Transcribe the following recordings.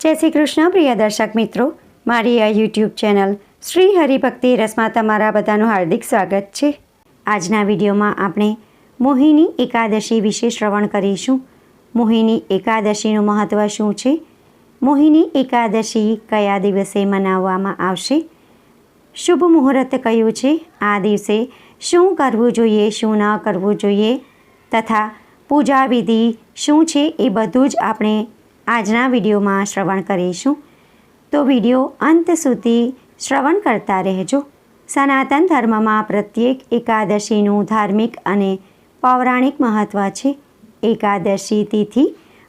જય શ્રી કૃષ્ણ, પ્રિય દર્શક મિત્રો. મારી આ યુટ્યુબ ચેનલ શ્રી હરિભક્તિ રસમાં તમારા બધાનું હાર્દિક સ્વાગત છે. આજના વિડીયોમાં આપણે મોહિની એકાદશી વિશે શ્રવણ કરીશું. મોહિની એકાદશીનું મહત્ત્વ શું છે? મોહિની એકાદશી કયા દિવસે મનાવવામાં આવશે? શુભ મુહૂર્ત કયું છે? આ દિવસે શું કરવું જોઈએ, શું ન કરવું જોઈએ? તથા પૂજા વિધિ શું છે એ બધું જ આપણે આજના વિડીયોમાં શ્રવણ કરીશું. તો વીડિયો અંત સુધી શ્રવણ કરતા રહેજો. સનાતન ધર્મમાં પ્રત્યેક એકાદશીનું ધાર્મિક અને પૌરાણિક મહત્ત્વ છે. એકાદશી તિથિ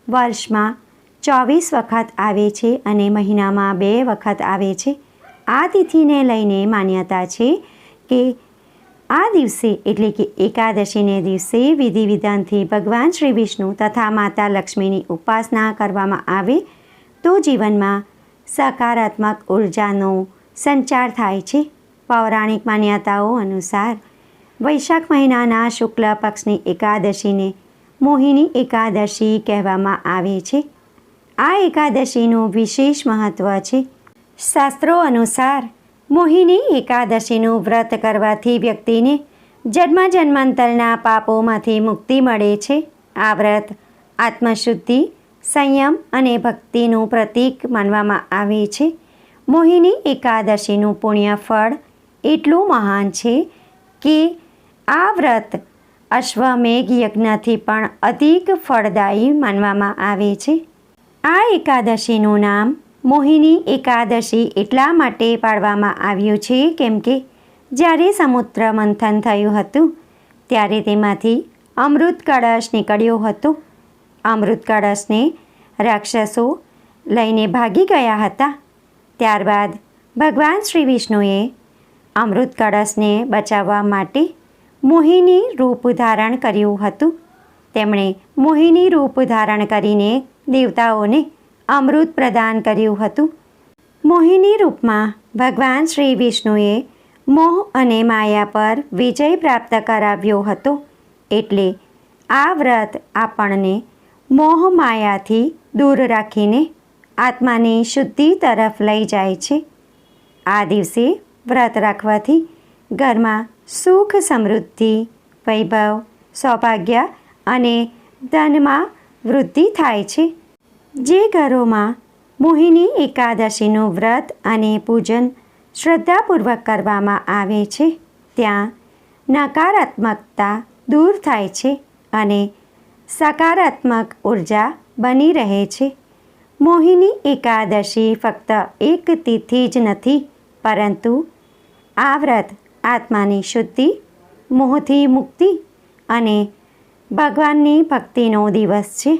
વર્ષમાં ચોવીસ વખત આવે છે અને મહિનામાં બે વખત આવે છે. આ તિથિને લઈને માન્યતા છે કે આ દિવસે એટલે કે એકાદશીને દિવસે વિધિ વિધાનથી ભગવાન શ્રી વિષ્ણુ તથા માતા લક્ષ્મીની ઉપાસના કરવામાં આવે, તો જીવનમાં સકારાત્મક ઉર્જાનો સંચાર થાય છે. પૌરાણિક માન્યતાઓ અનુસાર, વૈશાખ મહિનાના શુક્લ પક્ષની એકાદશીને મોહિની એકાદશી કહેવામાં આવે છે. આ એકાદશીનું વિશેષ મહત્ત્વ છે. શાસ્ત્રો અનુસાર મોહિની એકાદશીનું વ્રત કરવાથી વ્યક્તિને જન્મ જન્માંતરના પાપોમાંથી મુક્તિ મળે છે. આ વ્રત આત્મશુદ્ધિ, સંયમ અને ભક્તિનું પ્રતીક માનવામાં આવે છે. મોહિની એકાદશીનું પુણ્ય ફળ એટલું મહાન છે કે આ વ્રત અશ્વમેઘ યજ્ઞથી પણ અધિક ફળદાયી માનવામાં આવે છે. આ એકાદશીનું નામ મોહિની એકાદશી એટલા માટે પાડવામાં આવ્યું છે કેમ કે જ્યારે સમુદ્ર મંથન થયું હતું, ત્યારે તેમાંથી અમૃત કળશ નીકળ્યો હતો. અમૃત કળશને રાક્ષસો લઈને ભાગી ગયા હતા. ત્યારબાદ ભગવાન શ્રી વિષ્ણુએ અમૃત કળશને બચાવવા માટે મોહિની રૂપ ધારણ કર્યું હતું. તેમણે મોહિની રૂપ ધારણ કરીને દેવતાઓને અમૃત પ્રદાન કર્યું હતું. મોહિની રૂપમાં ભગવાન શ્રી વિષ્ણુએ મોહ અને માયા પર વિજય પ્રાપ્ત કરાવ્યો હતો. એટલે આ વ્રત આપણને મોહ માયાથી દૂર રાખીને આત્માની શુદ્ધિ તરફ લઈ જાય છે. આ દિવસે વ્રત રાખવાથી ઘરમાં સુખ સમૃદ્ધિ, વૈભવ, સૌભાગ્ય અને ધનમાં વૃદ્ધિ થાય છે. જે ઘરોમાં મોહિની એકાદશીનું વ્રત અને પૂજન શ્રદ્ધાપૂર્વક કરવામાં આવે છે, ત્યાં નકારાત્મકતા દૂર થાય છે અને સકારાત્મક ઊર્જા બની રહે છે. મોહિની એકાદશી ફક્ત એક તિથિ જ નથી, પરંતુ આ વ્રત આત્માની શુદ્ધિ, મોહથી મુક્તિ અને ભગવાનની ભક્તિનો દિવસ છે.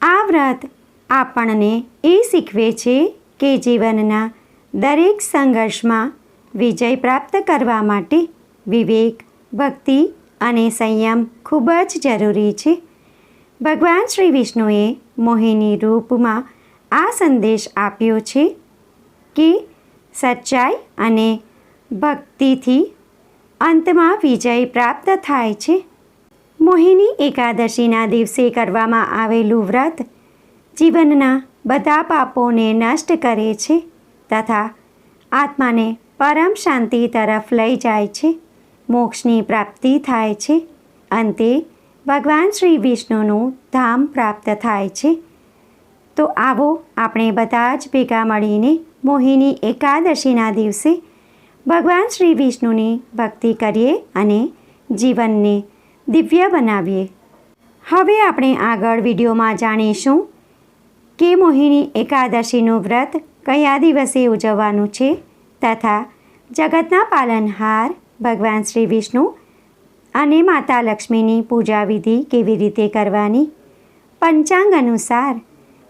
આ વ્રત આપણને એ શીખવે છે કે જીવનના દરેક સંઘર્ષમાં વિજય પ્રાપ્ત કરવા માટે વિવેક, ભક્તિ અને સંયમ ખૂબ જ જરૂરી છે. ભગવાન શ્રી વિષ્ણુએ મોહિની રૂપમાં આ સંદેશ આપ્યો છે કે સચ્ચાઈ અને ભક્તિથી અંતમાં વિજય પ્રાપ્ત થાય છે. મોહિની એકાદશીના દિવસે કરવામાં આવેલું વ્રત જીવનના બધા પાપોને નષ્ટ કરે છે તથા આત્માને પરમ શાંતિ તરફ લઈ જાય છે. મોક્ષની પ્રાપ્તિ થાય છે. અંતે ભગવાન શ્રી વિષ્ણુનું ધામ પ્રાપ્ત થાય છે. તો આવો આપણે બધા જ ભેગા મળીને મોહિની એકાદશીના દિવસે ભગવાન શ્રી વિષ્ણુની ભક્તિ કરીએ અને જીવનને દિવ્ય બનાવીએ. હવે આપણે આગળ વિડીયોમાં જાણીશું કે મોહિની એકાદશીનું વ્રત કયા દિવસે ઉજવવાનું છે તથા જગતના પાલનહાર ભગવાન શ્રી વિષ્ણુ અને માતા લક્ષ્મીની પૂજા વિધિ કેવી રીતે કરવાની? પંચાંગ અનુસાર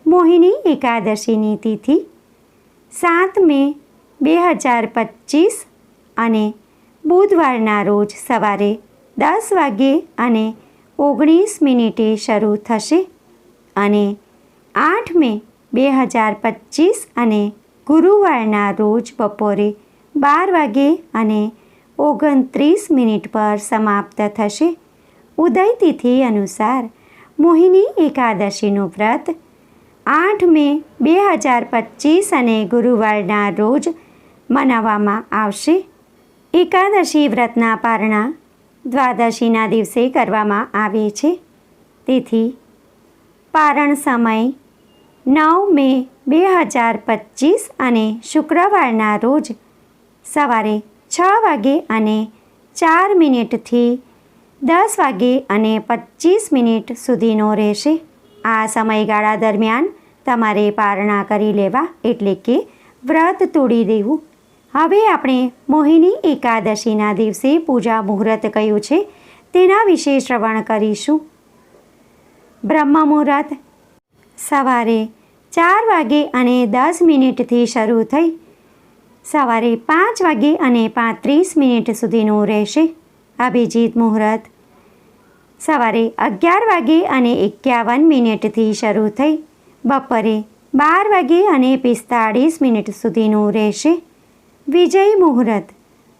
મોહિની એકાદશીની તિથિ સાત મે બે હજાર પચીસ અને બુધવારના રોજ સવારે દસ વાગ્યે અને ઓગણીસ મિનિટે શરૂ થશે અને આઠ મે બે હજાર પચીસ અને ગુરુવારના રોજ બપોરે બાર વાગે અને ઓગણત્રીસ મિનિટ પર સમાપ્ત થશે. ઉદય તિથિ અનુસાર મોહિની એકાદશીનું વ્રત આઠ મે બે હજાર પચીસ અને ગુરુવારના રોજ મનાવવામાં આવશે. એકાદશી વ્રતના પારણા દ્વાદશીના દિવસે કરવામાં આવે છે. તેથી પારણ સમય નવ મે બે હજાર પચીસ અને શુક્રવારના રોજ સવારે છ વાગે અને ચાર મિનિટથી દસ વાગે અને પચીસ મિનિટ સુધીનો રહેશે. આ સમયગાળા દરમિયાન તમારે પારણા કરી લેવા એટલે કે વ્રત તોડી દેવું. હવે આપણે મોહિની એકાદશીના દિવસે પૂજા મુહૂર્ત કયું છે તેના વિશે શ્રવણ કરીશું. બ્રહ્મ મુહૂર્ત સવારે ચાર વાગે અને દસ મિનિટથી શરૂ થઈ. સવારે પાંચ વાગે અને પાંત્રીસ મિનિટ સુધીનું રહેશે અભિજીત મુહૂર્ત. સવારે અગિયાર વાગે અને એકાવન મિનિટથી શરૂ થઈ. બપોરે બાર વાગે અને પિસ્તાળીસ મિનિટ સુધીનું રહેશે વિજય મુહૂર્ત.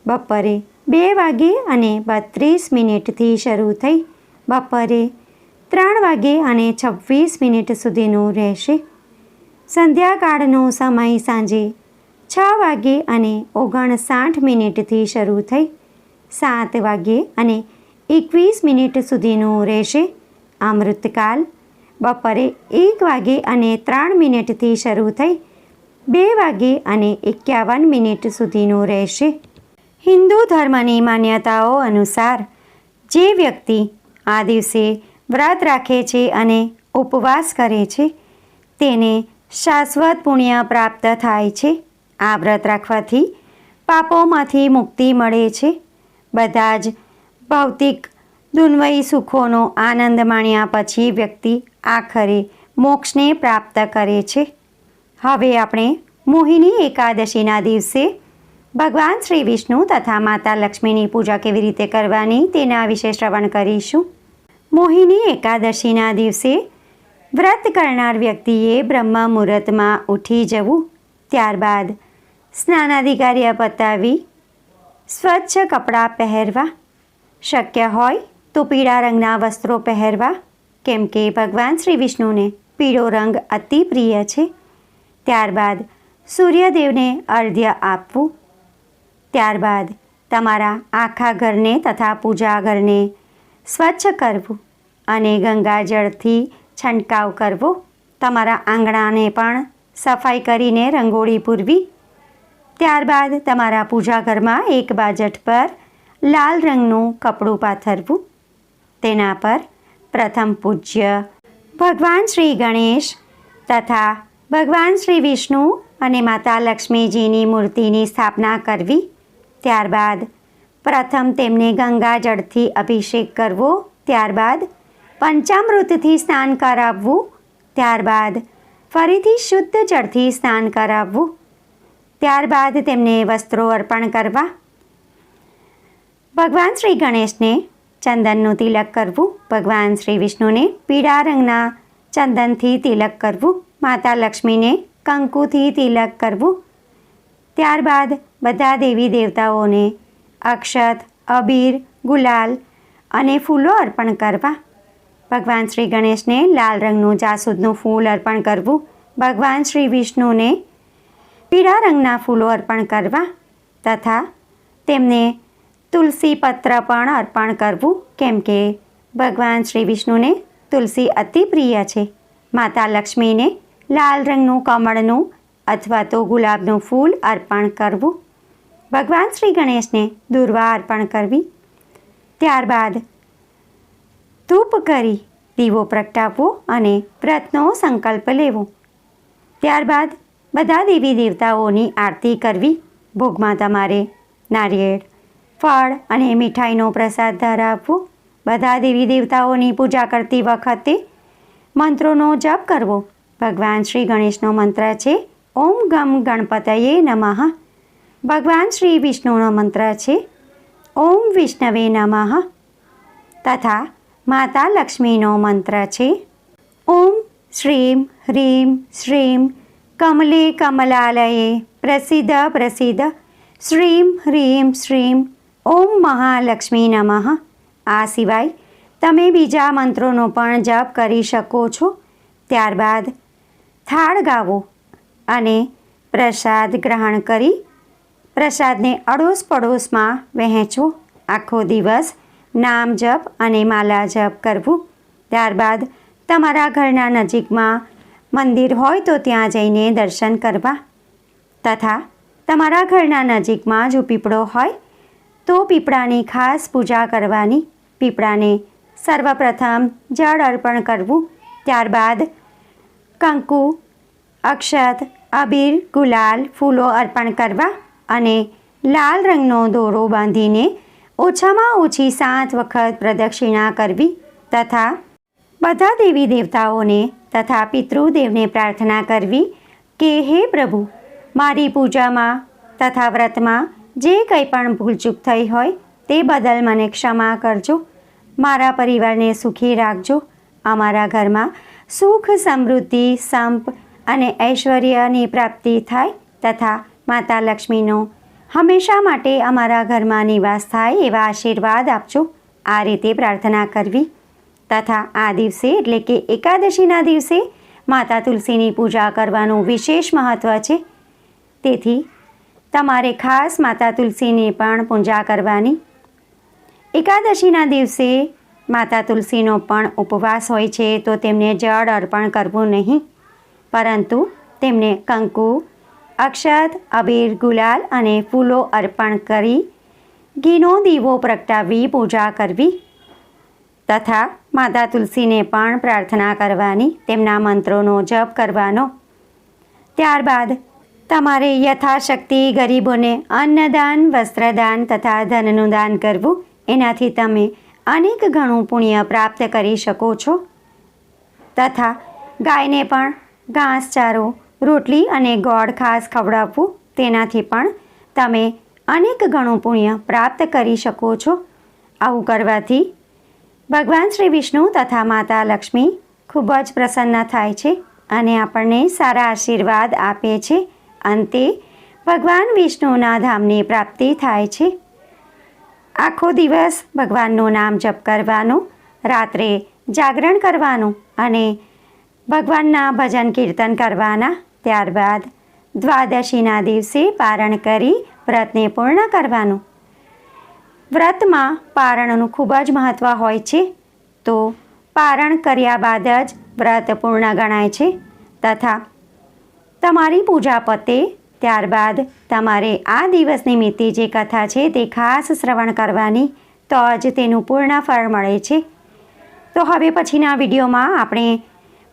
બપોરે બે વાગે અને બત્રીસ મિનિટથી શરૂ થઈ. બપોરે ત્રણ વાગે અને છવ્વીસ મિનિટ સુધીનું રહેશે. સંધ્યાકાળનો સમય સાંજે છ વાગે અને ઓગણસાઠ મિનિટથી શરૂ થઈ સાત વાગે અને એકવીસ મિનિટ સુધીનું રહેશે. અમૃતકાલ બપોરે એક વાગે અને ત્રણ મિનિટથી શરૂ થઈ બે વાગે અને એકાવન મિનિટ સુધીનું રહેશે. હિન્દુ ધર્મની માન્યતાઓ અનુસાર જે વ્યક્તિ આ દિવસે વ્રત રાખે છે અને ઉપવાસ કરે છે, તેને શાશ્વત પુણ્ય પ્રાપ્ત થાય છે. આ વ્રત રાખવાથી પાપોમાંથી મુક્તિ મળે છે. બધા જ ભૌતિક દુન્વયી સુખોનો આનંદ માણ્યા પછી વ્યક્તિ આખરે મોક્ષને પ્રાપ્ત કરે છે. હવે આપણે મોહિની એકાદશીના દિવસે ભગવાન શ્રી વિષ્ણુ તથા માતા લક્ષ્મીની પૂજા કેવી રીતે કરવાની તેના વિશે શ્રવણ કરીશું. મોહિની એકાદશીના દિવસે વ્રત કરનાર વ્યક્તિએ બ્રહ્મ મુહૂર્તમાં ઉઠી જવું. ત્યારબાદ સ્નાનાધિકાર્ય પતાવી સ્વચ્છ કપડાં પહેરવા. શક્ય હોય તો પીળા રંગના વસ્ત્રો પહેરવા, કેમ કે ભગવાન શ્રી વિષ્ણુને પીળો રંગ અતિ પ્રિય છે. ત્યારબાદ સૂર્યદેવને અર્ધ્ય આપવું. ત્યારબાદ તમારા આખા ઘરને તથા પૂજા ઘરને સ્વચ્છ કરવું અને ગંગાજળથી છંટકાવ કરવો. તમારા આંગણાને પણ સફાઈ કરીને રંગોળી પૂરવી. ત્યારબાદ તમારા પૂજા ઘરમાં એક બાજટ પર લાલ રંગનું કપડું પાથરવું. તેના પર પ્રથમ પૂજ્ય ભગવાન શ્રી ગણેશ તથા ભગવાન શ્રી વિષ્ણુ અને માતા લક્ષ્મીજીની મૂર્તિની સ્થાપના કરવી. ત્યારબાદ પ્રથમ તેમને ગંગાજળથી અભિષેક કરવો, ત્યારબાદ પંચામૃતથી સ્નાન કરાવવું, ત્યારબાદ ફરીથી શુદ્ધ જળથી સ્નાન કરાવવું, ત્યારબાદ તેમને વસ્ત્રો અર્પણ કરવા. ભગવાન શ્રી ગણેશને ચંદનનું તિલક કરવું, ભગવાન શ્રી વિષ્ણુને પીળા રંગના ચંદનથી તિલક કરવું, માતા લક્ષ્મીને કંકુથી તિલક કરવું, ત્યારબાદ બધા દેવી દેવતાઓને અક્ષત, અબીર, ગુલાલ અને ફૂલો અર્પણ કરવા. ભગવાન શ્રી ગણેશને લાલ રંગનું જાસૂદનું ફૂલ અર્પણ કરવું. ભગવાન શ્રી વિષ્ણુને પીળા રંગના ફૂલો અર્પણ કરવા તથા તેમને તુલસી પત્ર પણ અર્પણ કરવું. કેમ કે ભગવાન શ્રી વિષ્ણુને તુલસી અતિ પ્રિય છે. માતા લક્ષ્મીને લાલ રંગનું કમળનું અથવા તો ગુલાબનું ફૂલ અર્પણ કરવું. ભગવાન શ્રી ગણેશને દુર્વા અર્પણ કરવી. ત્યારબાદ ધૂપ કરી દીવો પ્રગટાવવો અને વ્રતનો સંકલ્પ લેવો. ત્યારબાદ બધા દેવી દેવતાઓની આરતી કરવી. ભોગમાં તમારે નારિયેળ, ફળ અને મીઠાઈનો પ્રસાદ ધરાવવો. બધા દેવી દેવતાઓની પૂજા કરતી વખતે મંત્રોનો જપ કરવો. ભગવાન શ્રી ગણેશનો મંત્ર છે, ઓમ ગમ ગણપતયે નમઃ. ભગવાન શ્રી વિષ્ણુનો મંત્ર છે, ઓમ વિષ્ણવે નમઃ તથા માતા લક્ષ્મીનો મંત્ર છે, ઓમ શ્રીમ હ્રીમ શ્રીમ કમલે કમલાલયે પ્રસિદ્ધ પ્રસિદ્ધ શ્રીમ હ્રીમ શ્રીમ ઓમ મહાલક્ષ્મી નમઃ. આ સિવાય તમે બીજા મંત્રોનો પણ જપ કરી શકો છો. ત્યારબાદ થાળ ગાવો અને પ્રસાદ ગ્રહણ કરી પ્રસાદને અડોશ પડોશમાં વહેંચો. આખો દિવસ નામ જપ અને માલા જપ કરવું. ત્યારબાદ તમારા ઘરના નજીકમાં મંદિર હોય તો ત્યાં જઈને દર્શન કરવા. તથા તમારા ઘરના નજીકમાં જો પીપળો હોય, તો પીપળાની ખાસ પૂજા કરવાની. પીપળાને સર્વપ્રથમ જળ અર્પણ કરવું. ત્યારબાદ કંકુ, અક્ષત, અબીર, ગુલાલ ફૂલો અર્પણ કરવા. અને લાલ રંગનો દોરો બાંધીને ઓછામાં ઓછી સાત વખત પ્રદક્ષિણા કરવી તથા બધા દેવી દેવતાઓને તથા પિતૃદેવને પ્રાર્થના કરવી કે હે પ્રભુ, મારી પૂજામાં તથા વ્રતમાં જે કંઈ પણ ભૂલચૂક થઈ હોય તે બદલ મને ક્ષમા કરજો. મારા પરિવારને સુખી રાખજો. અમારા ઘરમાં સુખ સમૃદ્ધિ, સંપ અને ઐશ્વર્યની પ્રાપ્તિ થાય તથા માતા લક્ષ્મીનો. હંમેશા માટે અમારા ઘરમાં નિવાસ થાય એવા આશીર્વાદ આપજો. આ રીતે પ્રાર્થના કરવી. તથા આ દિવસે એટલે કે એકાદશીના દિવસે માતા તુલસીની પૂજા કરવાનું વિશેષ મહત્ત્વ છે. તેથી તમારે ખાસ માતા તુલસીની પણ પૂજા કરવાની. એકાદશીના દિવસે માતા તુલસીનો પણ ઉપવાસ હોય છે તો તેમને જળ અર્પણ કરવું નહીં. પરંતુ તેમને કંકુ અક્ષત, અબીર, ગુલાલ અને ફૂલો અર્પણ કરી ઘીનો દીવો પ્રગટાવી પૂજા કરવી તથા માતા તુલસીને પણ પ્રાર્થના કરવાની, તેમના મંત્રોનો જપ કરવાનો. ત્યારબાદ તમારે યથાશક્તિ ગરીબોને અન્નદાન, વસ્ત્રદાન તથા ધનનું દાન કરવું, એનાથી તમે અનેક ગણું પુણ્ય પ્રાપ્ત કરી શકો છો. તથા ગાયને પણ ઘાસચારો રોટલી અને ગોળ ખાસ ખવડાવવું, તેનાથી પણ તમે અનેક ગણું પુણ્ય પ્રાપ્ત કરી શકો છો. આવું કરવાથી ભગવાન શ્રી વિષ્ણુ તથા માતા લક્ષ્મી ખૂબ જ પ્રસન્ન થાય છે અને આપણને સારા આશીર્વાદ આપે છે. અંતે ભગવાન વિષ્ણુના ધામની પ્રાપ્તિ થાય છે. આખો દિવસ ભગવાનનું નામ જપ કરવાનું, રાત્રે જાગરણ કરવાનું અને ભગવાનના ભજન કીર્તન કરવાના ત્યારબાદ દ્વાદશીના દિવસે પારણ કરી વ્રતને પૂર્ણ કરવાનું. વ્રતમાં પારણનું ખૂબ જ મહત્ત્વ હોય છે. તો પારણ કર્યા બાદ જ વ્રત પૂર્ણ ગણાય છે. તથા તમારી પૂજા પતે ત્યારબાદ તમારે આ દિવસ નિમિત્તે જે કથા છે તે ખાસ શ્રવણ કરવાની, તો જ તેનું પૂર્ણ ફળ મળે છે. તો હવે પછીના વિડીયોમાં આપણે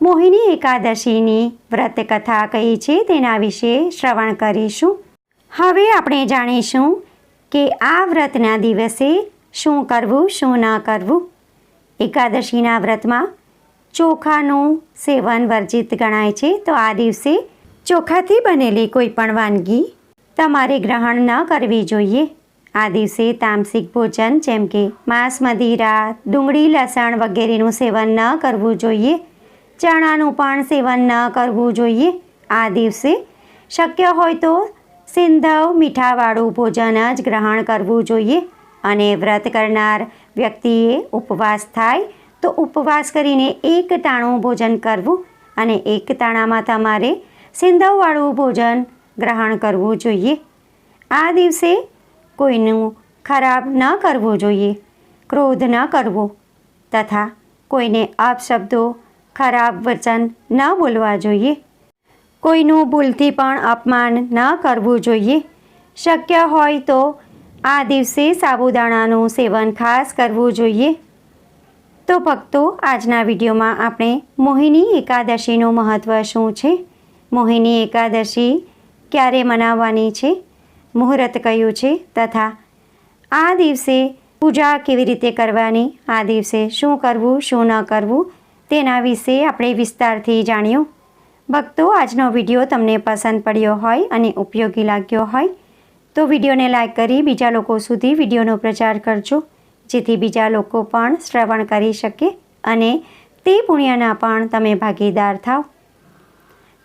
મોહિની એકાદશીની વ્રત કથા કઈ છે, તેના વિશે શ્રવણ કરીશું. હવે આપણે જાણીશું કે આ વ્રતના દિવસે શું કરવું, શું ન કરવું. એકાદશીના વ્રતમાં ચોખાનું સેવન વર્જિત ગણાય છે, તો આ દિવસે ચોખાથી બનેલી કોઈ પણ વાનગી તમારે ગ્રહણ ન કરવી જોઈએ. આ દિવસે તામસિક ભોજન, જેમ કે માંસ, મદિરા, ડુંગળી, લસણ વગેરેનું સેવન ન કરવું જોઈએ. ચણાનું પણ સેવન ન કરવું જોઈએ. આ દિવસે શક્ય હોય તો સિંધવ મીઠાવાળું ભોજન જ ગ્રહણ કરવું જોઈએ અને વ્રત કરનાર વ્યક્તિએ ઉપવાસ થાય તો ઉપવાસ કરીને એક ટાણું ભોજન કરવું અને એક તાણામાં તમારે સિંધવવાળું ભોજન ગ્રહણ કરવું જોઈએ. આ દિવસે કોઈનું ખરાબ ન કરવું જોઈએ, ક્રોધ ન કરવો તથા કોઈને અપશબ્દો ખરાબ વચન ન બોલવા જોઈએ. કોઈનું ભૂલથી પણ અપમાન ન કરવું જોઈએ. શક્ય હોય તો આ દિવસે સાબુદાણાનું સેવન ખાસ કરવું જોઈએ. તો ભક્તો, આજના વિડીયોમાં આપણે મોહિની એકાદશીનું મહત્ત્વ શું છે? મોહિની એકાદશી ક્યારે મનાવવાની છે? મુહૂર્ત કયું છે? તથા આ દિવસે પૂજા કેવી રીતે કરવાની? આ દિવસે શું કરવું, શું ન કરવું? તેના વિશે આપણે વિસ્તારથી જાણ્યું. ભક્તો, આજનો વીડિયો તમને પસંદ પડ્યો હોય અને ઉપયોગી લાગ્યો હોય, તો વિડીયોને લાઈક કરી બીજા લોકો સુધી વિડીયોનો પ્રચાર કરજો, જેથી બીજા લોકો પણ શ્રવણ કરી શકે અને તે પુણ્યના પણ તમે ભાગીદાર થાવ.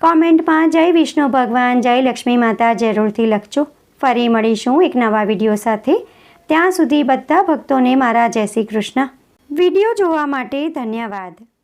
કોમેન્ટમાં જય વિષ્ણુ ભગવાન, જય લક્ષ્મી માતા જરૂરથી લખજો. ફરી મળીશું એક નવા વીડિયો સાથે. ત્યાં સુધી બધા ભક્તોને મારા જય શ્રી કૃષ્ણ. વીડિયો જોવા માટે ધન્યવાદ.